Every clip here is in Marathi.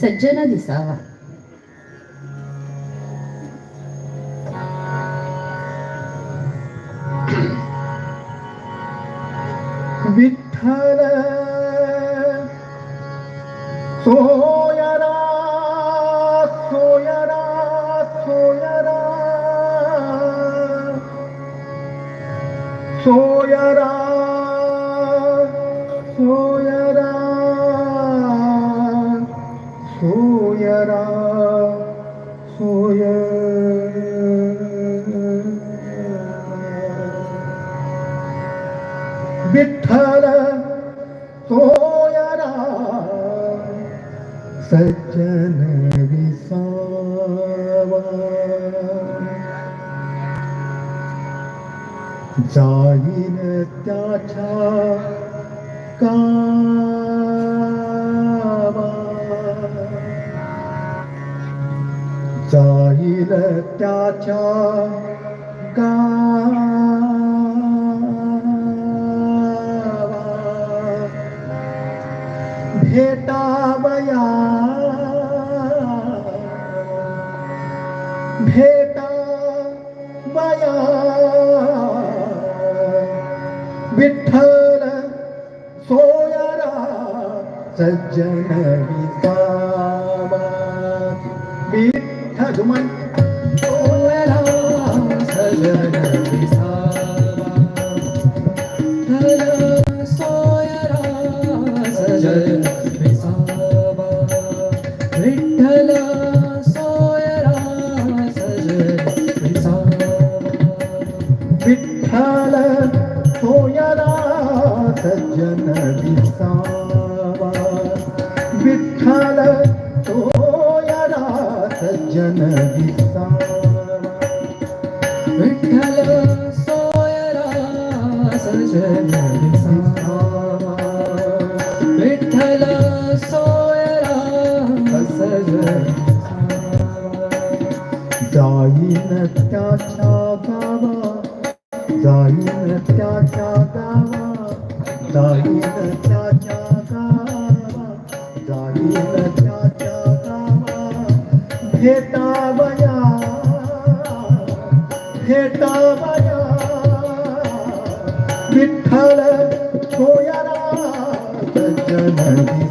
सज्जन दिसावा विठ्ठल सोयरा सोयरा सोयरा. सोयरा सोयरा. सोयरा सोय विठ्ठल सोयरा सज्जन विसावा जाईन त्याच्या कावा गावा भेटावया भेटावया विठ्ठल सोयरा सज्जन विसावा. विठ्ठल रस्त्याच्या गावा जाई रस्त्याच्या गावा जाई रस्त्याच्या गावा जाई रस्त्याच्या गावा घेता बया घेता बया विठ्ठल सोयरा सज्जन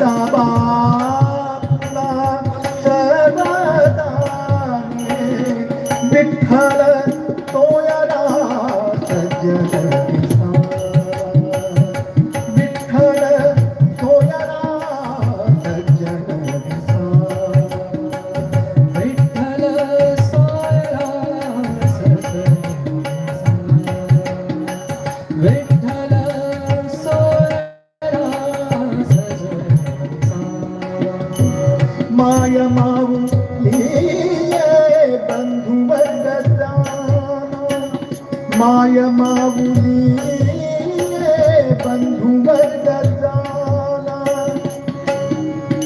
Bala, Shabbat, Bala, Shabbat,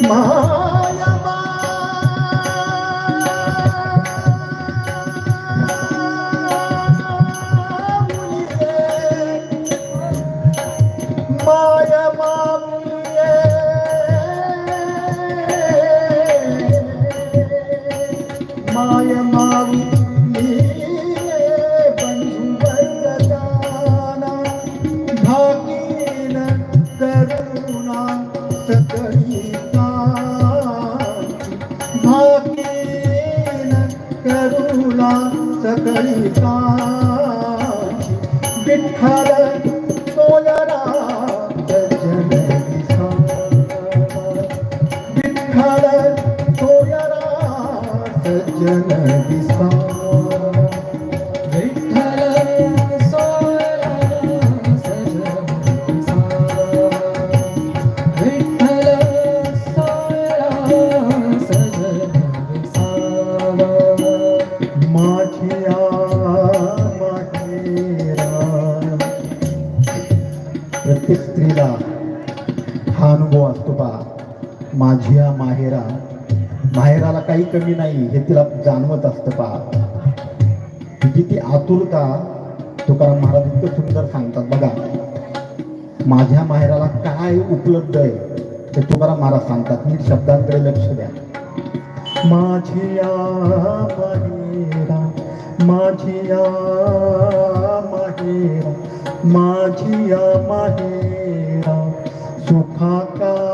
Maya Maya Maya Maya கைப்பா விட்டல சோயரா விட்டல சோயரா சஜ்ஜன माझ्या माहेरा. माहेराला काही कमी नाही हे तिला जाणवत असतं पा. तिची ती आतुरता तुकाराम महाराज इतकं सुंदर सांगतात. बघा माझ्या माहेराला काय उपलब्ध आहे ते तुकाराम महाराज सांगतात. नीट शब्दांकडे लक्ष द्या. माझिया माहेरा माझिया माहेरा माझिया माहेरा सुखाका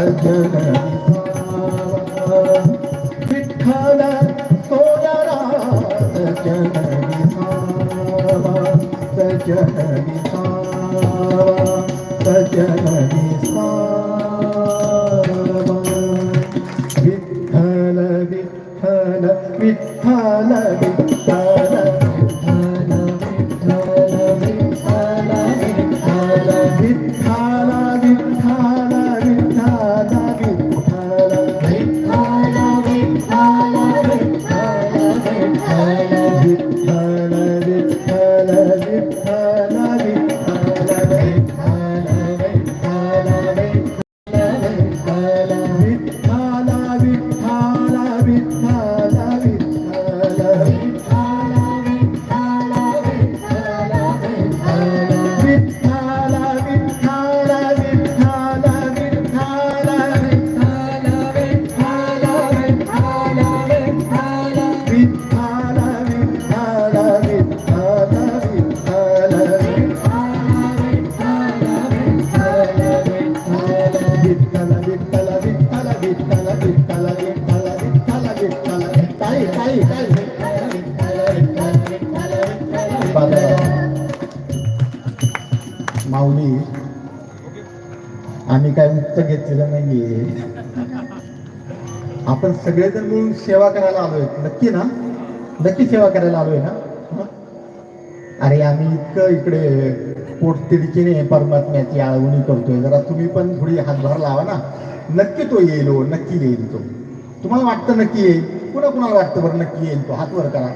Bit hala bit hala bit hala bit hala माऊली आम्ही काय मुक्त घेतलेलं नाहीये. आपण सगळेजण मिळून सेवा करायला आलोय. नक्की ना? नक्की सेवा करायला आलोय ना? अरे आम्ही इतकं इकडे पोटतिडकीने परमात्म्याची आळवणी करतोय. जरा तुम्ही पण थोडी हातभार लावा ना. नक्की तो येईल हो नक्की येईल तो. तुम्हाला वाटतं नक्की येईल? कुणा कुणाला वाटतं बरं नक्की येईल तो? हात वर करा.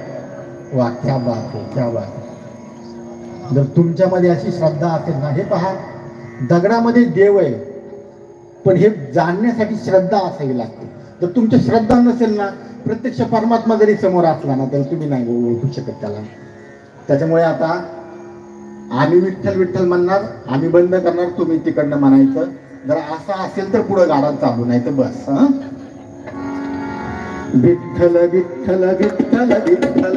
वा क्या बात आहे क्या बात जर तुमच्यामध्ये अशी श्रद्धा असेल ना हे पहा. दगडामध्ये देव आहे पण हे जाणण्यासाठी श्रद्धा असावी लागते. जर तुमची श्रद्धा नसेल ना प्रत्यक्ष परमात्मा जरी समोर असला ना तरी तुम्ही नाही ओळखू शकत त्याला. त्याच्यामुळे आता आम्ही विठ्ठल विठ्ठल म्हणणार आम्ही बंद करणार तुम्ही तिकडनं म्हणायचं. जर असं असेल तर पुढे गाडा चालू नाही तर बस विठ्ठल विठ्ठल विठ्ठल विठ्ठल.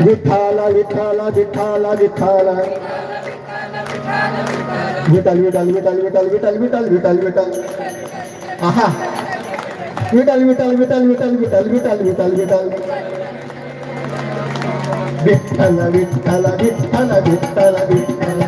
विठाला विठाला विठाला विठाला विठाला विठाला विठाला विठाला विठ्ठल विठ्ठल विठ्ठल विठ्ठल आहा विठ्ठल विठ्ठल विठ्ठल विठ्ठल विठ्ठल विठ्ठल विठ्ठल विठ्ठल विठ्ठल विठ्ठल विठ्ठल विठ्ठल विठ्ठल विठ्ठल